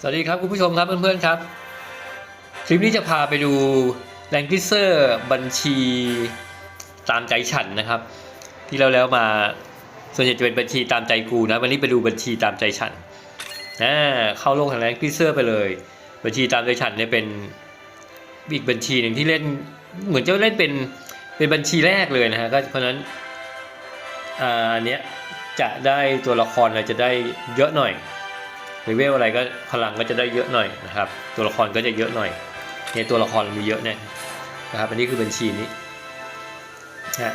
สวัสดีครับคุณผู้ชมครับเพื่อนๆครับ คลิปนี้จะพาไปดูแรงกิเซอร์บัญชีตามใจฉันนะครับ ที่เราแล้วมาส่วนใหญ่จะเป็นบัญชีตามใจกูนะวันนี้ไปดูบัญชีตามใจฉันนะเข้าโลกแห่งแรงกิเซอร์ไปเลย บัญชีตามใจฉันเนี่ยเป็นอีกบัญชีหนึ่งที่เล่นเหมือนจะเล่นเป็นเป็นบัญชีแรกเลยนะฮะก็เพราะนั้นอ่าอันเนี้ยจะได้ตัวละครอะไรจะได้เยอะหน่อย เลเวลอะไรก็พลังก็จะได้เยอะหน่อยนะครับ ตัวละครก็จะเยอะหน่อยเนี่ยตัวละครมีเยอะเนี่ยนะครับ อันนี้คือบัญชีนี้นะ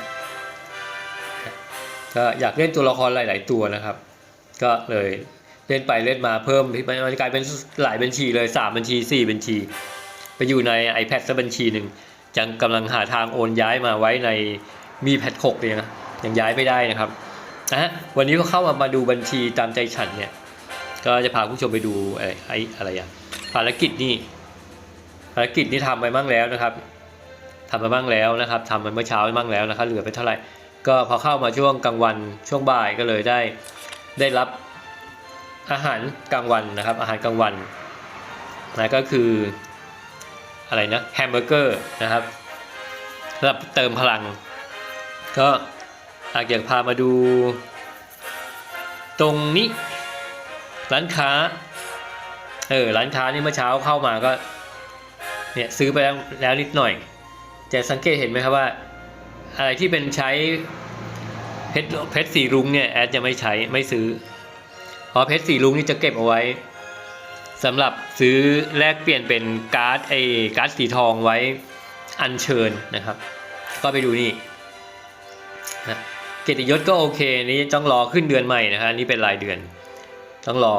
ก็อยากเล่นตัวละครหลาย ๆ ตัวนะครับ ก็เลยเล่นไปเล่นมาเพิ่มมันกลายเป็นหลายบัญชีเลยสามบัญชีสี่บัญชี ไปอยู่ใน iPad สักบัญชีหนึ่งจังกำลังหาทางโอนย้ายมาไว้ในมีแพดหกเลยนะยังย้ายไม่ได้นะครับนะวันนี้ก็เข้ามามาดูบัญชีตามใจฉันเนี่ย ก็จะพาผู้ชมไปดูอ้ไอ้อะไรอะภารกิจนี่ภารกิจนี่ทำไปบ้างแล้วนะครับทำไปบ้างแล้วนะครับทำไปเมื่อเช้าบ้างแล้วนะครับเหลือไปเท่าไหร่ก็พอเข้ามาช่วงกลางวันช่วงบ่ายก็เลยได้ได้รับอาหารกลางวันนะครับ อาหารกลางวันนะก็คืออะไรนะแฮมเบอร์เกอร์นะครับสำหรับเติมพลัง ก็อยากพามาดู ตรงนี้ ร้านค้า เออ ร้านค้านี่เมื่อเช้าเข้ามาก็ เนี่ยซื้อไปแล้วแล้วนิดหน่อย จะสังเกตเห็นไหมครับว่า อะไรที่เป็นใช้เพชรเพชรสีรุ้งเนี่ยแอดจะไม่ใช้ไม่ซื้อเพราะเพชรสีรุ้งนี่จะเก็บเอาไว้สำหรับซื้อแลกเปลี่ยนเป็นการ์ดไอ้การ์ดสีทองไว้อัญเชิญนะครับ ก็ไปดูนี่นะเกียรติยศก็โอเค นี่ต้องรอขึ้นเดือนใหม่นะครับนี่เป็นรายเดือน ต้องรอ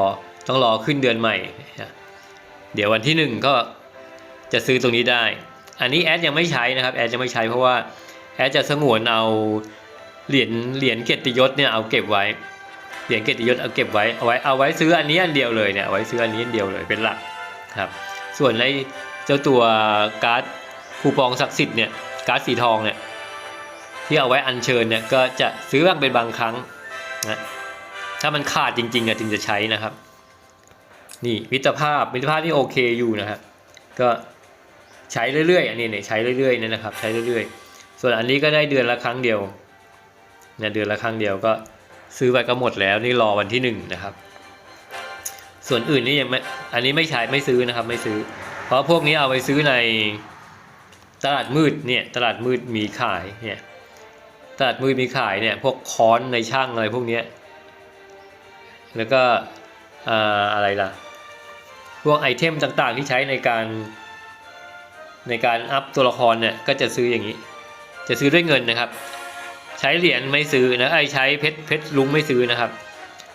ต้องรอขึ้นเดือนใหม่ เดี๋ยววันที่หนึ่งก็จะซื้อตรงนี้ได้ อันนี้แอดยังไม่ใช้นะครับแอดจะไม่ใช้เพราะว่าแอดจะสงวนเอาเหรียญเหรียญเกียรติยศเนี่ยเอาเก็บไว้ เหรียญเกียรติยศเอาเก็บไว้เอาไว้เอาไว้ซื้ออันนี้อันเดียวเลยเนี่ยเอาไว้ซื้ออันนี้อันเดียวเลยเป็นหลักครับ ส่วนในเจ้าตัวการ์ดคูปองศักดิ์สิทธิ์เนี่ยการ์ดสีทองเนี่ยที่เอาไว้อัญเชิญเนี่ยก็จะซื้อบ้างเป็นบางครั้งนะ ถ้ามันขาดจริงๆอะถึงจะใช้นะครับ นี่มิตรภาพมิตรภาพนี่โอเคอยู่นะครับ ก็ใช้เรื่อยๆอันนี้เนี่ยใช้เรื่อยๆเนี่ยนะครับ ใช้เรื่อยๆ ส่วนอันนี้ก็ได้เดือนละครั้งเดียวเนี่ยเดือนละครั้งเดียวก็ซื้อไปก็หมดแล้วนี่รอวันที่หนึ่งนะครับ ส่วนอื่นนี่ยังไม่อันนี้ไม่ใช้ไม่ซื้อนะครับ ไม่ซื้อ เพราะพวกนี้เอาไปซื้อในตลาดมืดเนี่ยตลาดมืดมีขายเนี่ยตลาดมืดมีขายเนี่ยพวกค้อนในช่างอะไรพวกเนี้ย แล้วก็อะไรล่ะ พวกไอเทมต่างๆที่ใช้ในการในการอัพตัวละครเนี่ยก็จะซื้ออย่างนี้ จะซื้อด้วยเงินนะครับ ใช้เหรียญไม่ซื้อนะไอใช้เพชรเพชรลุงไม่ซื้อนะครับ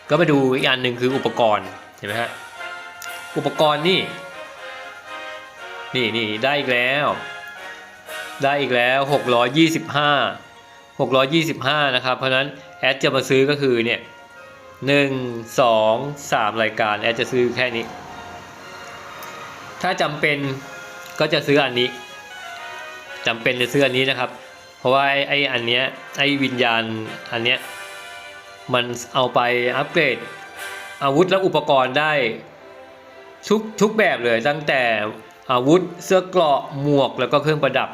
ก็มาดูอีกอันหนึ่งคืออุปกรณ์เห็นไหมฮะอุปกรณ์นี่ นี่นี่ได้อีกแล้ว ได้อีกแล้ว 625 625 นะครับ เพราะนั้นแอดจะมาซื้อก็คือเนี่ย หนึ่งสองสามรายการแอดจะซื้อแค่นี้ ถ้าจำเป็นก็จะซื้ออันนี้จำเป็นจะซื้ออันนี้นะครับ เพราะว่าไอ้อันเนี้ยไอ้วิญญาณอันเนี้ยมันเอาไปอัปเกรด อาวุธและอุปกรณ์ได้ทุกทุกแบบเลยตั้งแต่อาวุธเสื้อเกราะหมวกแล้วก็เครื่องประดับ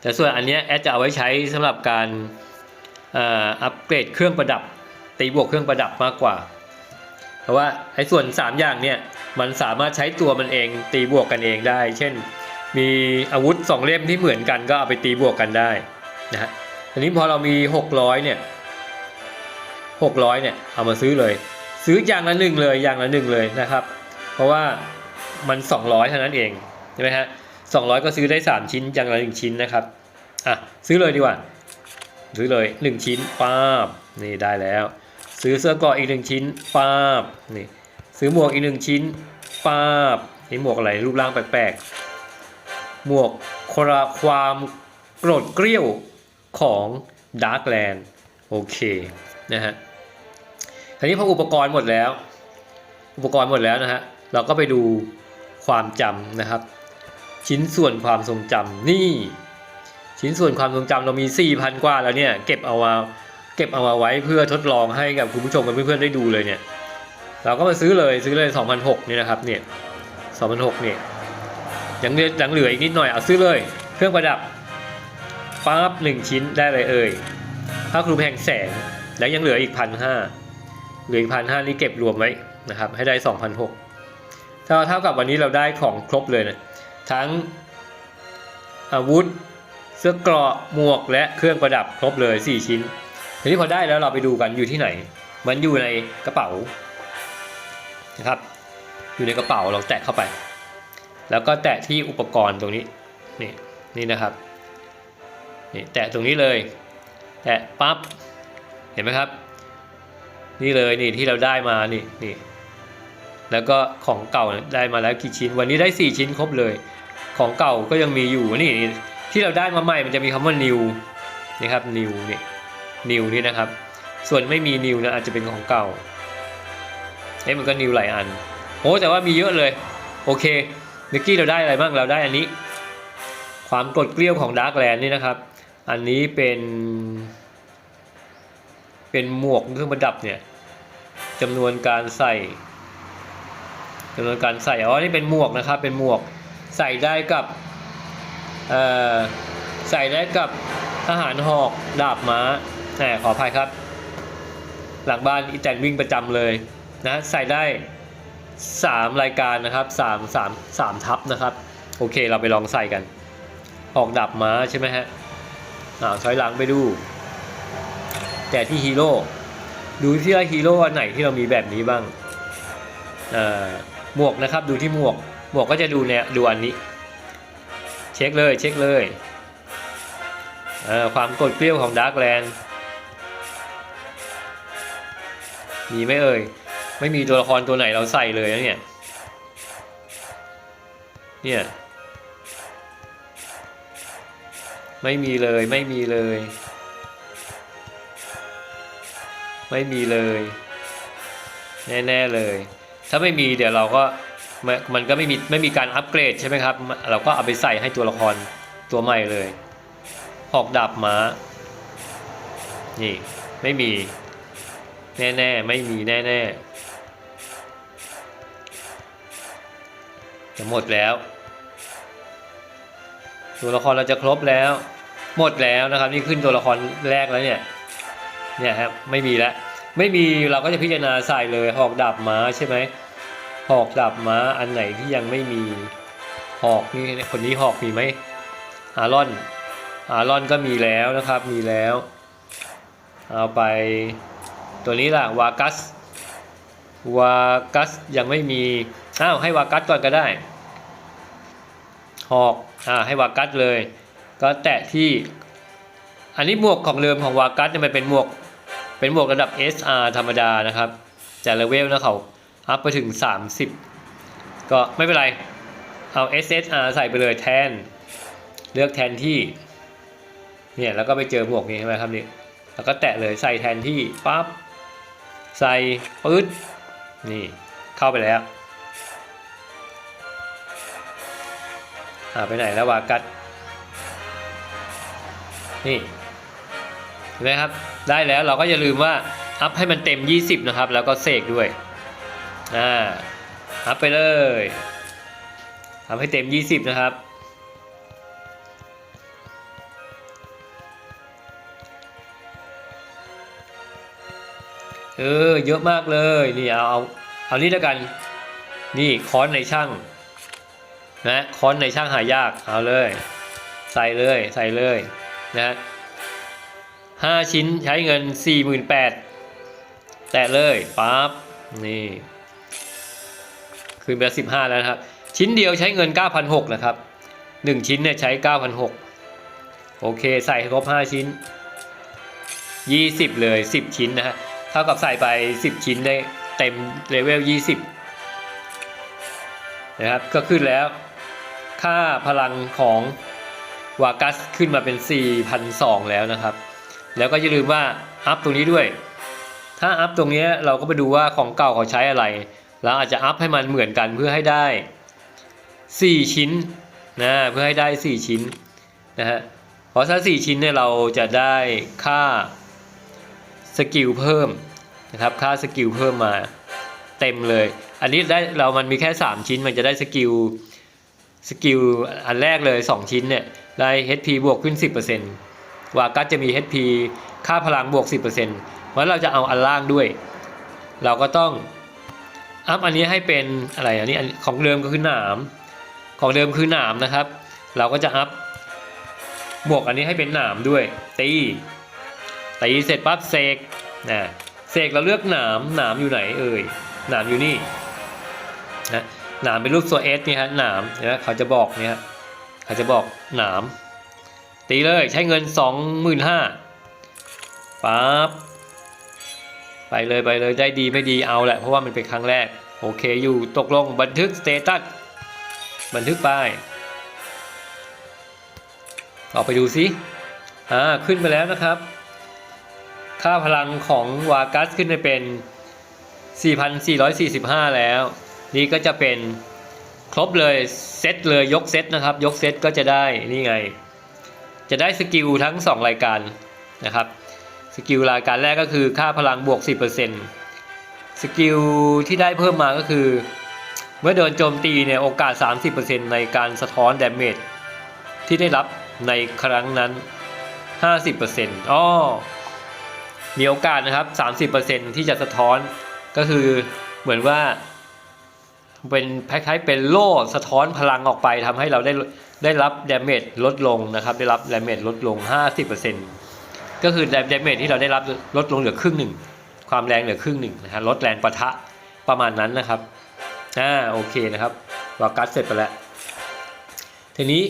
แต่ส่วนอันเนี้ยแอดจะเอาไว้ใช้สำหรับการอ่ออัปเกรดเครื่องประดับ ตีบวกเครื่องประดับมากกว่า เพราะว่าไอ้ส่วน 3 อย่างเนี่ยมันสามารถใช้ตัวมันเองตีบวกกันเองได้ เช่น มีอาวุธ 2 เล่มที่เหมือนกันก็เอาไปตีบวกกันได้นะฮะทีนี้พอเรามี 600เนี่ย600เนี่ยเอามาซื้อเลย ซื้ออย่างละหนึ่งเลยอย่างละหนึ่งเลยนะครับ เพราะว่ามัน 200เท่านั้นเองใช่ไหมฮะ200ก็ซื้อได้ 3 ชิ้นอย่างละ1ชิ้นนะครับอะซื้อเลยดีกว่าซื้อเลย 1 ชิ้นป้าบนี่ได้แล้ว ซื้อเสื้อเกราะอีกหนึ่งชิ้นป้าบนี่ซื้อหมวกอีกหนึ่งชิ้นป้าบนี่หมวกอะไรรูปร่างแปลกๆหมวกคราความโกรธเกรี้ยวของดาร์กแลนด์โอเคนะฮะทีนี้พออุปกรณ์หมดแล้ว อุปกรณ์หมดแล้วนะฮะเราก็ไปดูความจำนะครับ ชิ้นส่วนความทรงจำนี่ ชิ้นส่วนความทรงจำเรามี 4,000 กว่าแล้วเนี่ยเก็บเอามา เก็บเอามาไว้เพื่อทดลองให้กับคุณผู้ชมกับเพื่อนๆได้ดูเลยเนี่ย เราก็มาซื้อเลยซื้อเลย 2,006นี่นะครับเนี่ยสองพันหกเนี่ยยังเหลือยังเหลืออีกนิดหน่อยเอาซื้อเลย เครื่องประดับปั๊บหนึ่งชิ้นได้เลยเอ่ยผ้าคลุมแพงแสนแล้วยังเหลืออีกพันห้าเหลืออีกพันห้านี่เก็บรวมไว้นะครับ ให้ได้สองพันหกเท่าเท่ากับวันนี้เราได้ของครบเลยนะทั้งอาวุธ เสื้อเกราะหมวกและเครื่องประดับครบเลย 4 ชิ้น ทีนี้พอได้แล้วเราไปดูกันอยู่ที่ไหน มันอยู่ในกระเป๋านะครับ อยู่ในกระเป๋าเราแตะเข้าไป แล้วก็แตะที่อุปกรณ์ตรงนี้นี่นี่นะครับนี่แตะตรงนี้เลย แตะปั๊บเห็นไหมครับ นี่เลยนี่ที่เราได้มานี่นี่แล้วก็ของเก่าได้มาแล้วกี่ชิ้น วันนี้ได้ 4 ชิ้นครบเลย ของเก่าก็ยังมีอยู่นี่ที่เราได้มาใหม่มันจะมีคำว่า new นะครับ new นี่ new นี่นะครับ ส่วนไม่มี new นะอาจจะเป็นของเก่าเอ๊ะมันก็ new หลายอันโอ้แต่ว่ามีเยอะเลย โอเคเมื่อกี้เราได้อะไรบ้างเราได้อันนี้ ความกดเกลี้ยวของ Dark Land นี่นะครับ อันนี้เป็น เป็นหมวกเครื่องประดับเนี่ยจำนวนการใส่จำนวนการใส่อ๋อนี่เป็นหมวกนะครับ เป็นหมวกใส่ได้กับใส่ได้กับทหารหอกดาบม้า แหมขออภัยครับ หลังบ้านอีแตนวิ่งประจำเลยนะใส่ได้ 3 รายการนะครับ3 3 3ทับนะครับ โอเคเราไปลองใส่กันหอกดาบม้าใช่ไหมฮะอ่าถอยหลังไปดู แต่ที่ฮีโร่ดูที่ว่าฮีโร่อันไหนที่เรามีแบบนี้บ้างเอ่อหมวกนะครับดูที่หมวก หมวกก็จะดูเนี่ยดูอันนี้ เช็คเลยเช็คเลยเอ่อความกดเกลี้ยวของดาร์กแลนด์ มีไหมเอ่ย ไม่มีตัวละครตัวไหนเราใส่เลยนะเนี่ย เนี่ย ไม่มีเลยไม่มีเลย ไม่มีเลย แน่ๆเลย ถ้าไม่มีเดี๋ยวเราก็มันมันก็ไม่มีไม่มีการอัปเกรดใช่ไหมครับ เราก็เอาไปใส่ให้ตัวละครตัวใหม่เลยหอกดาบม้า นี่ ไม่มี แน่ๆ ไม่มีแน่ๆ จะหมดแล้ว ตัวละครเราจะครบแล้ว หมดแล้วนะครับ นี่ขึ้นตัวละครแรกแล้วเนี่ย เนี่ยครับ ไม่มีแล้ว ไม่มีเราก็จะพิจารณาใส่เลยหอกดาบม้าใช่ไหมหอกดาบม้าอันไหนที่ยังไม่มีหอกนี่คนนี้หอกมีไหมอารอนอารอนก็มีแล้วนะครับ มีแล้ว เอาไป ตัวนี้ล่ะวากัสวากัสยังไม่มีอ้าวให้วากัสก่อนก็ได้ หอกอ่าให้วากัสเลย ก็แตะที่ อันนี้หมวกของเดิมของวากัสเนี่ยมันเป็นหมวกเป็นหมวกระดับ SR ธรรมดานะครับ แต่เลเวลนะเขาอัพไปถึง 30 ก็ไม่เป็นไร เอา SSR ใส่ไปเลยแทน เลือกแทนที่ เนี่ยแล้วก็ไปเจอหมวกนี้ใช่ไหมครับนี่แล้วก็แตะเลยใส่แทนที่ปั๊บ ใส่ปื๊ดนี่เข้าไปแล้วอ่าไปไหนแล้ววากัสนี่เห็นไหมครับได้แล้วเราก็อย่าลืมว่าอัพให้มันเต็ม 20 นะครับ แล้วก็เสกด้วยอ่าอัพไปเลยทำให้เต็ม 20 นะครับ เออ เยอะมากเลย นี่เอาเอาเอานี่แล้วกัน นี่ค้อนในช่างนะค้อนในช่างหายาก เอาเลย ใส่เลยใส่เลยนะห้าชิ้นใช้เงินสี่หมื่นแปดแตะเลยปั๊บนี่ คืนไปสิบห้าแล้วนะครับ ชิ้นเดียวใช้เงินเก้าพันหกนะครับหนึ่งชิ้นเนี่ยใช้เก้าพันหกโอเค ใส่ครบห้าชิ้นยี่สิบเลยสิบชิ้นนะฮะ ท่ากับใส่ไปสิบชิ้นได้เต็มเลเวลยี่สิบนะครับ ก็ขึ้นแล้ว ค่าพลังของวากัสขึ้นมาเป็น4,200แล้วนะครับ แล้วก็อย่าลืมว่า อัพตรงนี้ด้วย ถ้าอัพตรงนี้เราก็ไปดูว่าของเก่าเขาใช้อะไร แล้วอาจจะอัพให้มันเหมือนกันเพื่อให้ได้ 4 ชิ้นนะเพื่อให้ได้ 4 ชิ้นนะฮะเพราะถ้า 4 ชิ้นเนี่ยเราจะได้ค่า สกิลเพิ่มนะครับค่าสกิลเพิ่มมาเต็มเลย อันนี้ได้เรามันมีแค่ 3 ชิ้นมันจะได้สกิลสกิลอันแรกเลย 2 ชิ้นเนี่ยได้ HP บวกขึ้น 10%วากัสจะมี HP ค่าพลังบวก 10%เพราะเราจะเอาอันล่างด้วย เราก็ต้องอัพอันนี้ให้เป็นอะไรอันนี้ของเดิมก็คือหนาม ของเดิมคือหนามนะครับ เราก็จะอัพบวกอันนี้ให้เป็นหนามด้วยตี ตีเสร็จปั๊บเสกนะเสกเราเลือกหนามหนามอยู่ไหนเอ่ยหนามอยู่นี่นะหนามเป็นรูปตัวเอสนี่ฮะหนามนะเขาจะบอกเนี่ยเขาจะบอกหนาม ตีเลยใช้เงินสองหมื่นห้าปั๊บไปเลยไปเลยได้ดีไม่ดีเอาแหละเพราะว่ามันเป็นครั้งแรก โอเคอยู่ตกลงบันทึกสเตตัสบันทึกไปออกไปดูซิอ่าขึ้นไปแล้วนะครับ ค่าพลังของวากัสขึ้นไปเป็น 4,445 แล้ว นี่ก็จะเป็นครบเลยเซตเลยยกเซตนะครับ ยกเซตก็จะได้นี่ไง จะได้สกิลทั้ง 2 รายการนะครับสกิลรายการแรกก็คือค่าพลังบวก 10%สกิลที่ได้เพิ่มมาก็คือ เมื่อโดนโจมตีเนี่ยโอกาส 30%ในการสะท้อนดาเมจที่ได้รับในครั้งนั้น 50%อ้อ มีโอกาสนะครับ 30%ที่จะสะท้อนก็คือเหมือนว่า เป็นคล้ายๆเป็นโล่สะท้อนพลังออกไปทำให้เราได้ได้รับดาเมจลดลงนะครับ ได้รับดาเมจลดลง 50%ก็คือดาเมจที่เราได้รับลดลงเหลือครึ่งหนึ่งความแรงเหลือครึ่งหนึ่งนะฮะลดแรงปะทะประมาณนั้นนะครับอ่าโอเคนะครับวากัสเสร็จไปแล้วทีนี้